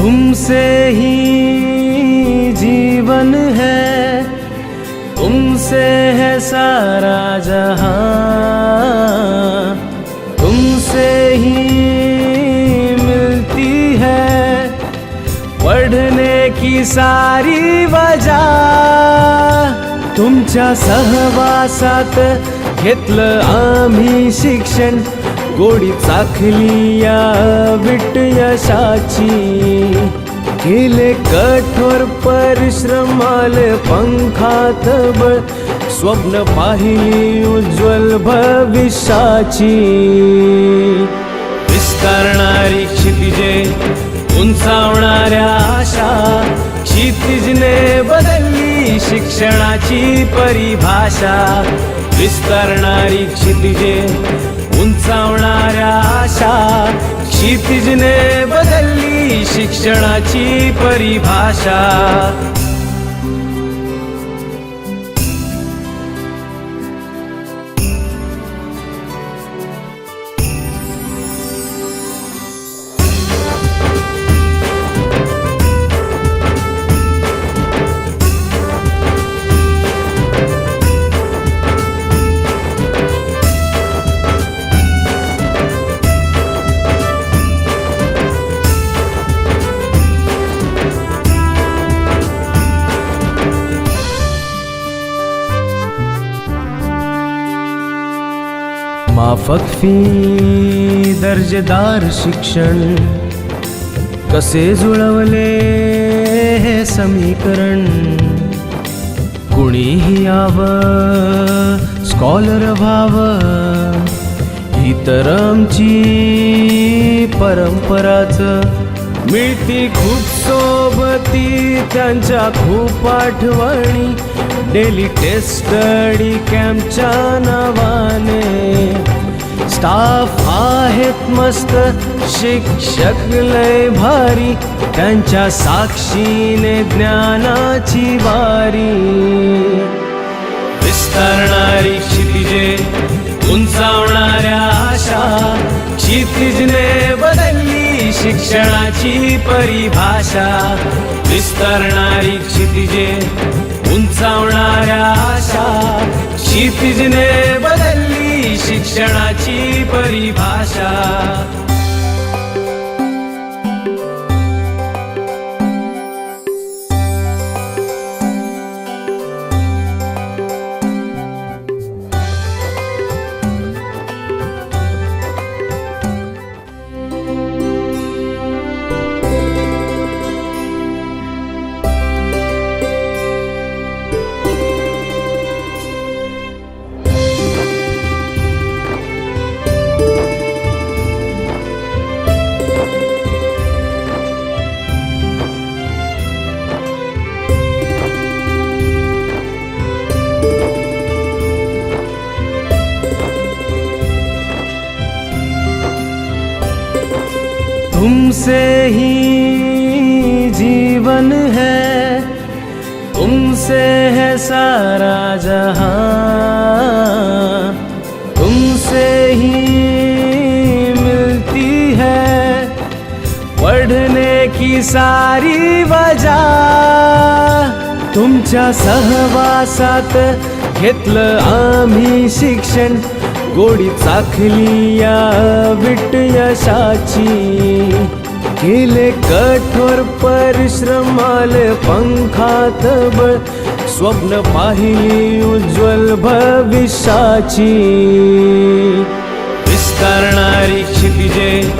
तुमसे ही जीवन है, तुमसे है सारा जहाँ, तुमसे ही मिलती है पढ़ने की सारी वजह। तुमच्या सहवासात घेतलं आम्ही शिक्षण गोडी चाखली या विट यशाची. केले कठोर परिश्रमाल पंखात बळ. स्वप्न पाहिली उज्ज्वल भविष्याची. विस्तारणारी क्षितिजे उंचावणाऱ्या आशा. क्षितिजने बदलली शिक्षणाची परिभाषा. विस्तारणारी क्षितिजे उंचावणाऱ्या आशा क्षितिजने बदलली शिक्षणाची परिभाषा. माफक फी दर्जेदार शिक्षण. कसे जुळवले हे समीकरण? कुणीही यावं स्कॉलर व्हावं. ही तर आमची परंपराच मिळती खूप सोबती त्यांच्या खूप आठवणी. डेली टेस्ट स्टडी कॅम्पच्या नावाने. स्टाफ आहेत मस्त. शिक्षक लय भारी त्यांच्या साक्षीने ज्ञानाची वारी. विस्तारणारी क्षितिजे उंचावणाऱ्या आशा. क्षितिजने बदलली शिक्षणाची परिभाषा. विस्तारणारी क्षितिजे उंचावणाऱ्या आशा. क्षितिजने बदलली शिक्षणाची परिभाषा. तुमसे ही जीवन है, तुमसे है सारा जहाँ, तुमसे ही मिलती है, पढ़ने की सारी वजह। तुमच्या सहवासात घेतलं आम्ही शिक्षण गोडी चाखली या विट यशाची. केले कठोर परिश्रमाल पंखात बळ. स्वप्न पाहिली उज्ज्वल भविष्याची. विस्तारणारी क्षितिजे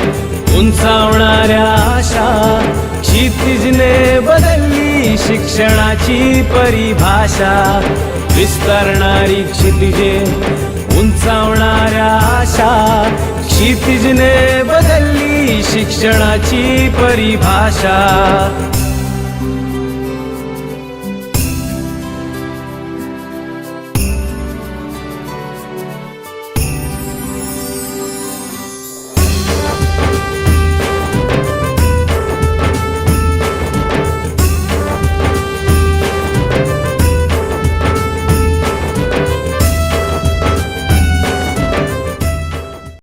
उंचावणाऱ्या आशा. क्षितिजने बदलली शिक्षणाची परिभाषा. विस्तारणारी क्षितिजे उंचावणाऱ्या आशा क्षितिजने बदलली शिक्षणाची परिभाषा.